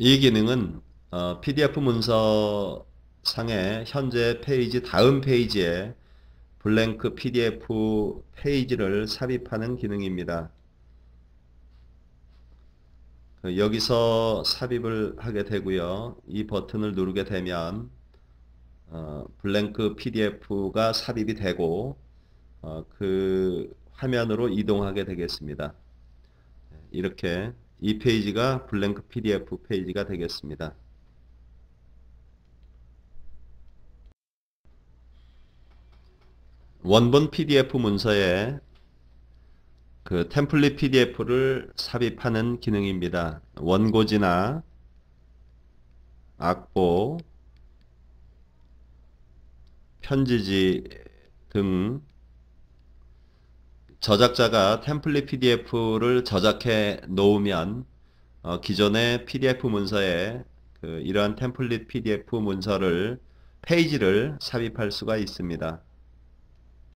이 기능은 어, PDF 문서 상의 현재 페이지 다음 페이지에 블랭크 PDF 페이지를 삽입하는 기능입니다. 그 여기서 삽입을 하게 되고요. 이 버튼을 누르게 되면 어, 블랭크 PDF가 삽입이 되고 어, 그 화면으로 이동하게 되겠습니다. 이렇게 이 페이지가 블랭크 PDF 페이지가 되겠습니다. 원본 PDF 문서에 그 템플릿 PDF를 삽입하는 기능입니다. 원고지나 악보, 편지지 등 저작자가 템플릿 PDF를 저작해 놓으면 어, 기존의 PDF 문서에 그 이러한 템플릿 PDF 문서를 페이지를 삽입할 수가 있습니다.